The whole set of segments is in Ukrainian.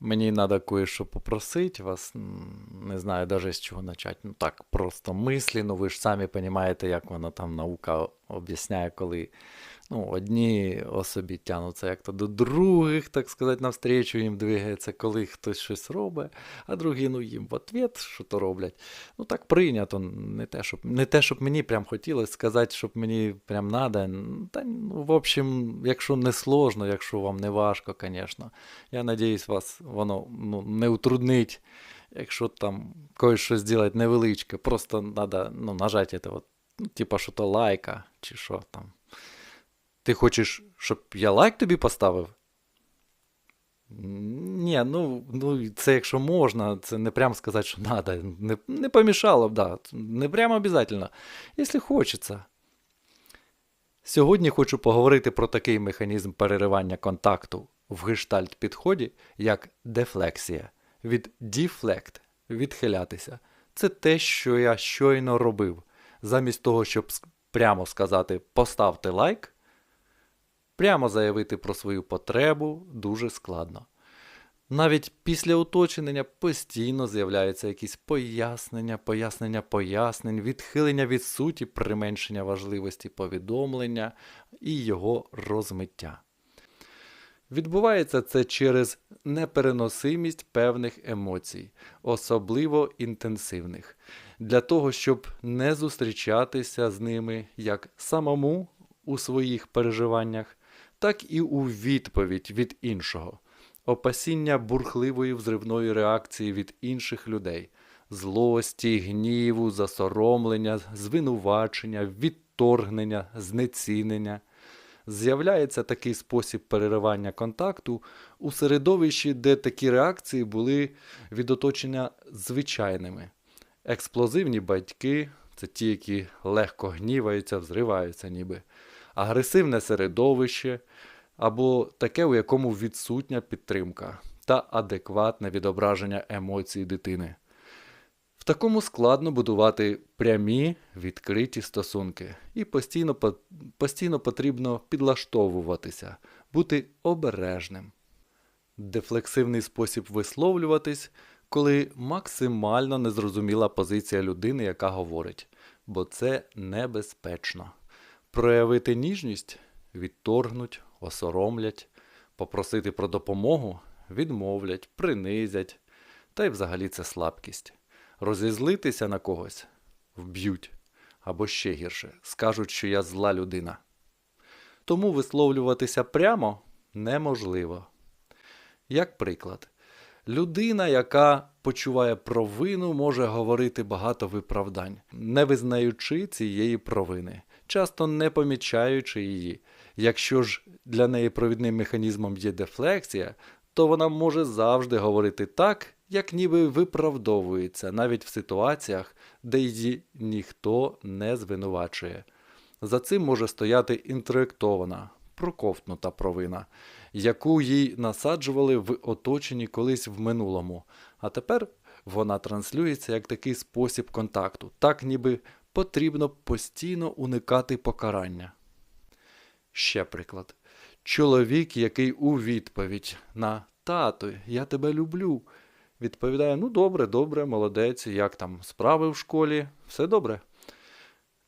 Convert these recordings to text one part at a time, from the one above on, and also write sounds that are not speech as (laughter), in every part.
Мені треба кое-що попросити вас. Не знаю навіть з чого почати. Ну так, просто мислі, ну ви ж самі розумієте, як вона там наука об'ясняє, коли ну, одні особі тягнуться як-то до других, так сказати, навстрічу їм двигається, коли хтось щось робить, а другі ну, їм в ответ що то роблять. Ну так прийнято. Не те, щоб не те, щоб мені прям хотілося сказати, щоб мені прям надо. Та, ну, В общем, якщо не сложно, якщо вам не важко, звісно. Я надіюсь, вас воно ну, не утруднить. Якщо там когось щось зробити невеличке, просто треба ну, нажати, ну, типа, що то лайка, чи що там. Ти хочеш, щоб я лайк тобі поставив? Ні, ну ну це якщо можна, це не прямо сказати, що треба. Не не помішало б, да. Не прямо обов'язково. Якщо хочеться. Сьогодні хочу поговорити про такий механізм переривання контакту в гештальт підході, як дефлексія. Від deflect відхилятися. Це те, що я щойно робив. Замість того, щоб прямо сказати поставте лайк. Прямо заявити про свою потребу дуже складно. Навіть після уточнення постійно з'являються якісь пояснення, пояснення пояснень, відхилення від суті, применшення важливості повідомлення і його розмиття. Відбувається це через непереносимість певних емоцій, особливо інтенсивних, для того, щоб не зустрічатися з ними як самому у своїх переживаннях, так і у відповідь від іншого, опасіння бурхливої взривної реакції від інших людей, злості, гніву, засоромлення, звинувачення, відторгнення, знецінення. З'являється такий спосіб переривання контакту у середовищі, де такі реакції були від оточення звичайними. Експлозивні батьки це ті, які легко гніваються, взриваються ніби агресивне середовище або таке, у якому відсутня підтримка та адекватне відображення емоцій дитини. В такому складно будувати прямі відкриті стосунки, і постійно постійно потрібно підлаштовуватися, бути обережним. Дефлексивний спосіб висловлюватись, коли максимально незрозуміла позиція людини, яка говорить, бо це небезпечно. Проявити ніжність відторгнуть, осоромлять, попросити про допомогу відмовлять, принизять, та й взагалі це слабкість. Розізлитися на когось вб'ють або ще гірше, скажуть, що я зла людина. Тому висловлюватися прямо неможливо. Як приклад, людина, яка почуває провину, може говорити багато виправдань, не визнаючи цієї провини часто не помічаючи її. Якщо ж для неї провідним механізмом є дефлексія, то вона може завжди говорити так, як ніби виправдовується, навіть в ситуаціях, де її ніхто не звинувачує. За цим може стояти інтроєктована, проковтнута провина, яку їй насаджували в оточенні колись в минулому, а тепер вона транслюється як такий спосіб контакту, так ніби потрібно постійно уникати покарання. Ще приклад. Чоловік, який у відповідь на тато, я тебе люблю, відповідає: Ну, добре, добре, молодець, як там справи в школі, все добре.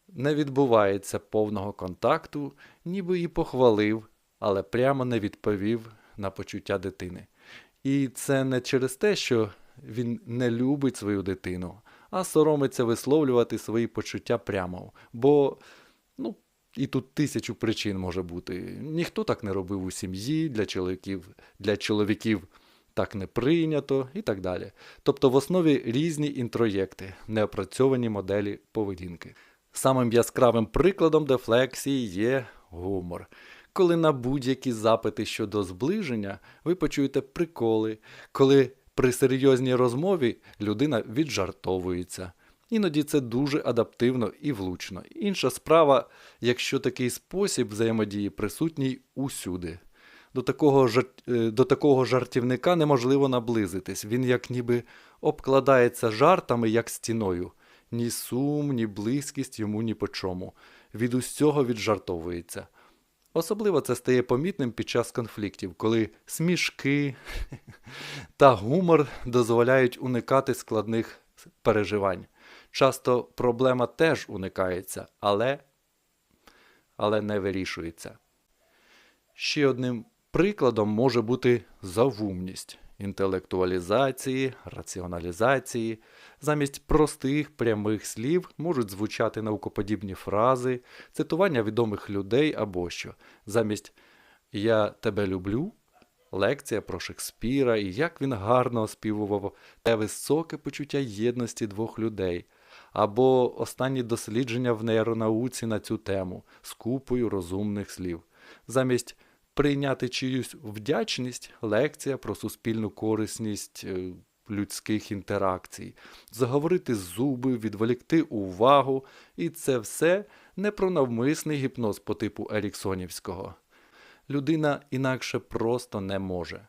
Не відбувається повного контакту, ніби і похвалив, але прямо не відповів на почуття дитини. І це не через те, що він не любить свою дитину, а соромиться висловлювати свої почуття прямо. Бо, ну, і тут тисячу причин може бути. Ніхто так не робив у сім'ї, для чоловіків, для чоловіків так не прийнято і так далі. Тобто в основі різні інтроєкти, неопрацьовані моделі поведінки. Самим яскравим прикладом дефлексії є гумор. Коли на будь-які запити щодо зближення ви почуєте приколи, коли при серйозній розмові людина віджартовується. Іноді це дуже адаптивно і влучно. Інша справа, якщо такий спосіб взаємодії присутній усюди. До такого е, до такого жартівника неможливо наблизитись. Він як ніби обкладається жартами, як стіною. Ні сум, ні близькість йому ні по чому. Від усього віджартовується. Особливо це стає помітним під час конфліктів, коли смішки (laughs) та гумор дозволяють уникати складних переживань. Часто проблема теж уникається, але, але не вирішується. Ще одним прикладом може бути завумність інтелектуалізації, раціоналізації. Замість простих прямих слів можуть звучати наукоподібні фрази, цитування відомих людей або що. Замість Я тебе люблю. Лекція про Шекспіра і як він гарно оспівував те високе почуття єдності двох людей, або останні дослідження в нейронауці на цю тему з купою розумних слів. Замість прийняти чиюсь вдячність лекція про суспільну корисність е, людських інтеракцій, заговорити зуби, відволікти увагу, і це все не про навмисний гіпноз по типу Еріксонівського. Людина інакше просто не може.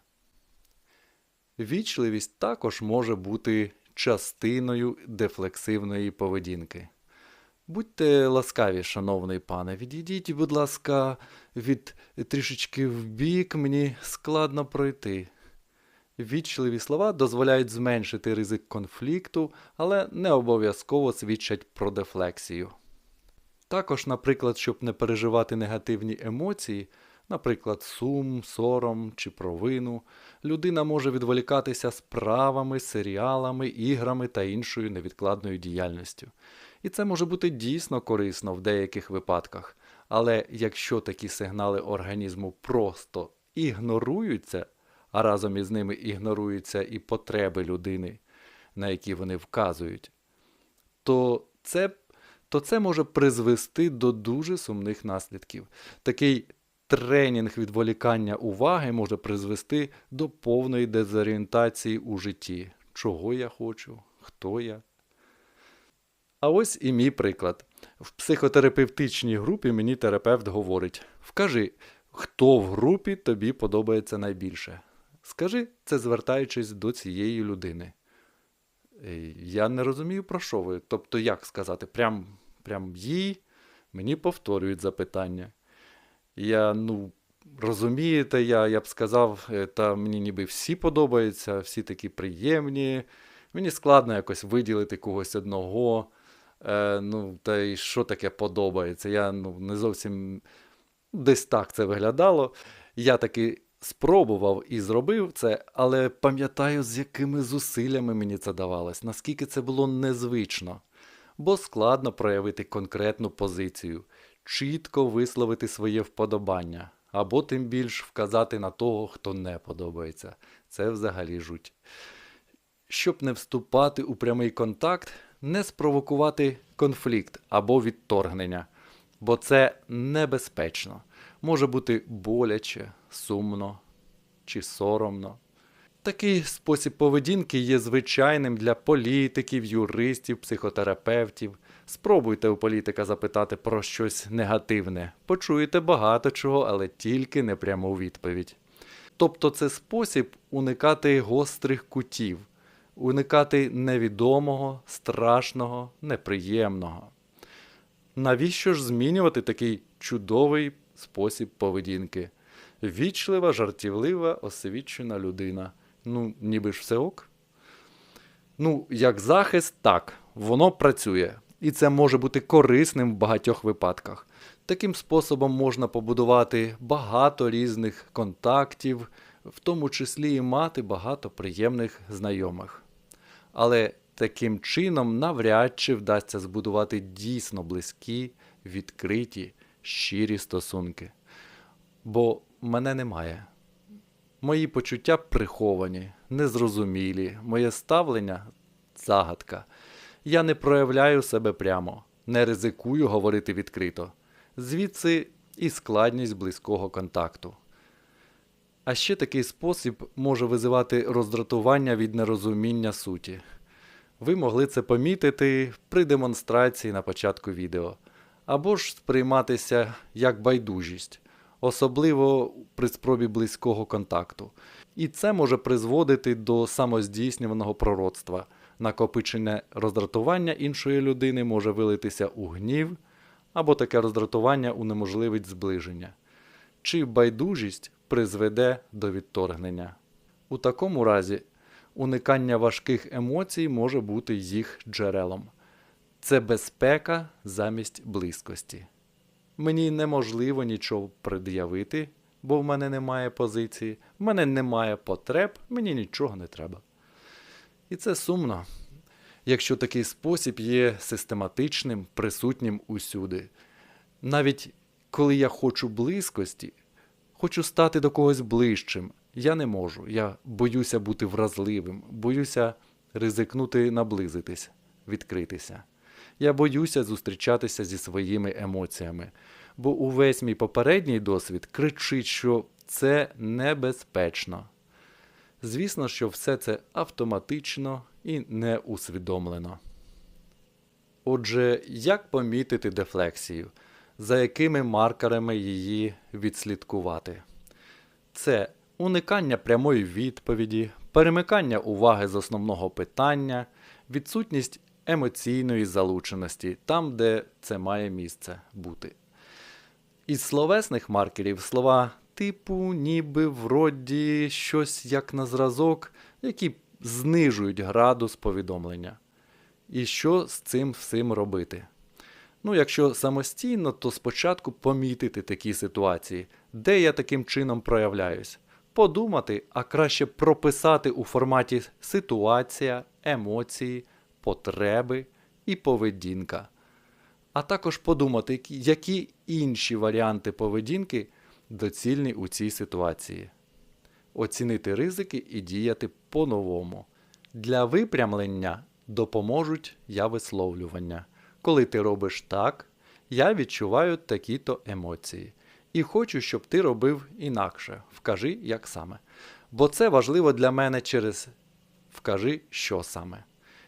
Вічливість також може бути частиною дефлексивної поведінки. Будьте ласкаві, шановний пане, відійдіть, будь ласка, від трішечки вбік, мені складно пройти. Вічливі слова дозволяють зменшити ризик конфлікту, але не обов'язково свідчать про дефлексію. Також, наприклад, щоб не переживати негативні емоції, наприклад, сум, сором чи провину, людина може відволікатися справами, серіалами, іграми та іншою невідкладною діяльністю. І це може бути дійсно корисно в деяких випадках. Але якщо такі сигнали організму просто ігноруються, а разом із ними ігноруються і потреби людини, на які вони вказують, то це то це може призвести до дуже сумних наслідків. Такий тренінг відволікання уваги може призвести до повної дезорієнтації у житті. Чого я хочу, хто я. А ось і мій приклад. В психотерапевтичній групі мені терапевт говорить: вкажи, хто в групі тобі подобається найбільше. Скажи це, звертаючись до цієї людини. Е, я не розумію, про що ви. Тобто, як сказати, прям прям їй мені повторюють запитання. Я, ну, розумієте, я я б сказав, е, та мені ніби всі подобаються, всі такі приємні. Мені складно якось виділити когось одного. Е, Ну, та й що таке подобається? Я ну, не зовсім десь так це виглядало. Я таки спробував і зробив це, але пам'ятаю, з якими зусиллями мені це давалось, наскільки це було незвично, бо складно проявити конкретну позицію, чітко висловити своє вподобання, або тим більш вказати на того, хто не подобається. Це взагалі жуть. Щоб не вступати у прямий контакт, не спровокувати конфлікт або відторгнення, бо це небезпечно. Може бути боляче, сумно чи соромно. Такий спосіб поведінки є звичайним для політиків, юристів, психотерапевтів. Спробуйте у політика запитати про щось негативне. Почуєте багато чого, але тільки не пряму відповідь. Тобто це спосіб уникати гострих кутів, уникати невідомого, страшного, неприємного. Навіщо ж змінювати такий чудовий спосіб поведінки? Вічлива, жартівлива, освічена людина. Ну, ніби ж все ок. Ну, як захист, так, воно працює. І це може бути корисним в багатьох випадках. Таким способом можна побудувати багато різних контактів, в тому числі і мати багато приємних знайомих. Але таким чином навряд чи вдасться збудувати дійсно близькі, відкриті, щирі стосунки. Бо мене немає. Мої почуття приховані, незрозумілі, моє ставлення загадка. Я не проявляю себе прямо, не ризикую говорити відкрито. Звідси і складність близького контакту. А ще такий спосіб може визивати роздратування від нерозуміння суті. Ви могли це помітити при демонстрації на початку відео, або ж сприйматися як байдужість, особливо при спробі близького контакту. І це може призводити до самоздійснюваного пророцтва. Накопичене роздратування іншої людини може вилитися у гнів, або таке роздратування унеможливить зближення. чи байдужість призведе до відторгнення. У такому разі уникання важких емоцій може бути їх джерелом. Це безпека замість близькості. Мені неможливо нічого пред'явити, бо в мене немає позиції, в мене немає потреб, мені нічого не треба. І це сумно, якщо такий спосіб є систематичним, присутнім усюди. Навіть коли я хочу близькості, хочу стати до когось ближчим, я не можу. Я боюся бути вразливим, боюся ризикнути наблизитись, відкритися. Я боюся зустрічатися зі своїми емоціями, бо увесь мій попередній досвід кричить, що це небезпечно. Звісно, що все це автоматично і не усвідомлено. Отже, як помітити дефлексію, за якими маркерами її відслідкувати? Це уникання прямої відповіді, перемикання уваги з основного питання, відсутність емоційної залученості там, де це має місце бути. Із словесних маркерів слова типу, ніби, вроді, щось як на зразок, які знижують градус повідомлення. І що з цим всім робити? Ну, якщо самостійно, то спочатку помітити такі ситуації, де я таким чином проявляюсь. Подумати, а краще прописати у форматі ситуація, емоції, потреби і поведінка. А також подумати, які інші варіанти поведінки доцільні у цій ситуації. Оцінити ризики і діяти по-новому. Для випрямлення допоможуть я висловлювання. Коли ти робиш так, я відчуваю такі-то емоції. І хочу, щоб ти робив інакше. Вкажи, як саме. Бо це важливо для мене через вкажи, що саме.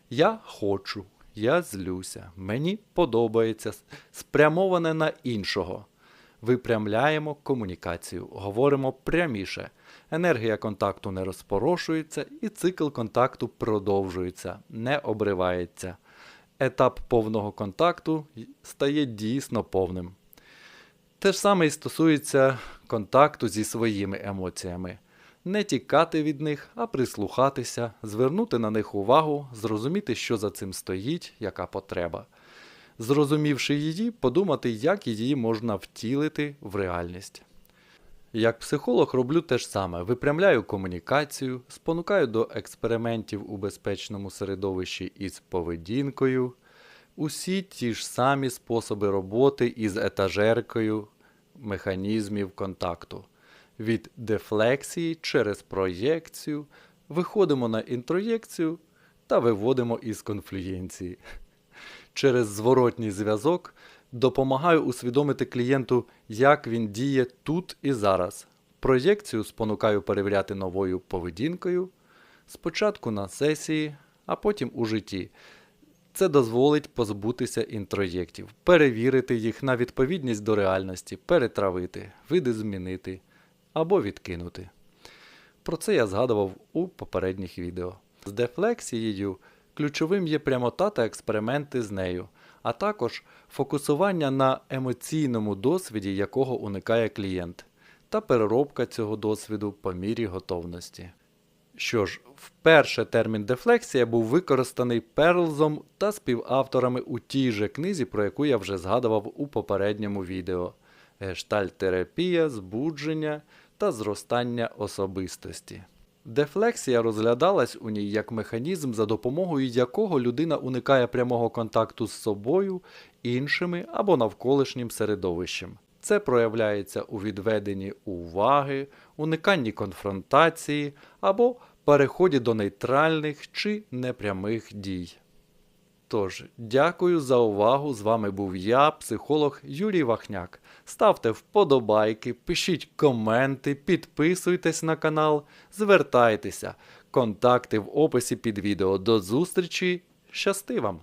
Я хочу, я злюся, мені подобається, спрямоване на іншого. Випрямляємо комунікацію, говоримо пряміше. Енергія контакту не розпорошується, і цикл контакту продовжується, не обривається. Етап повного контакту стає дійсно повним. Те ж саме і стосується контакту зі своїми емоціями. Не тікати від них, а прислухатися, звернути на них увагу, зрозуміти, що за цим стоїть, яка потреба. Зрозумівши її, подумати, як її можна втілити в реальність. Як психолог роблю те ж саме: випрямляю комунікацію, спонукаю до експериментів у безпечному середовищі із поведінкою, усі ті ж самі способи роботи із етажеркою механізмів контакту. Від дефлексії через проєкцію виходимо на інтроєкцію та виводимо із конфлюєнції. Через зворотній зв'язок допомагаю усвідомити клієнту, як він діє тут і зараз. Проєкцію спонукаю перевіряти новою поведінкою, спочатку на сесії, а потім у житті. Це дозволить позбутися інтроєктів, перевірити їх на відповідність до реальності, перетравити, види змінити або відкинути. Про це я згадував у попередніх відео. З дефлексією ключовим є прямота та експерименти з нею, а також фокусування на емоційному досвіді, якого уникає клієнт, та переробка цього досвіду по мірі готовності. Що ж, вперше термін дефлексія був використаний Перлзом та співавторами у тій же книзі, про яку я вже згадував у попередньому відео гештальтерапія, збудження та зростання особистості. Дефлексія розглядалась у ній як механізм, за допомогою якого людина уникає прямого контакту з собою, іншими або навколишнім середовищем. Це проявляється у відведенні уваги, униканні конфронтації або переході до нейтральних чи непрямих дій. Тож, дякую за увагу. З вами був я, психолог Юрій Вахняк. Ставте вподобайки, пишіть коменти, підписуйтесь на канал, звертайтеся. Контакти в описі під відео. До зустрічі. Щасти вам!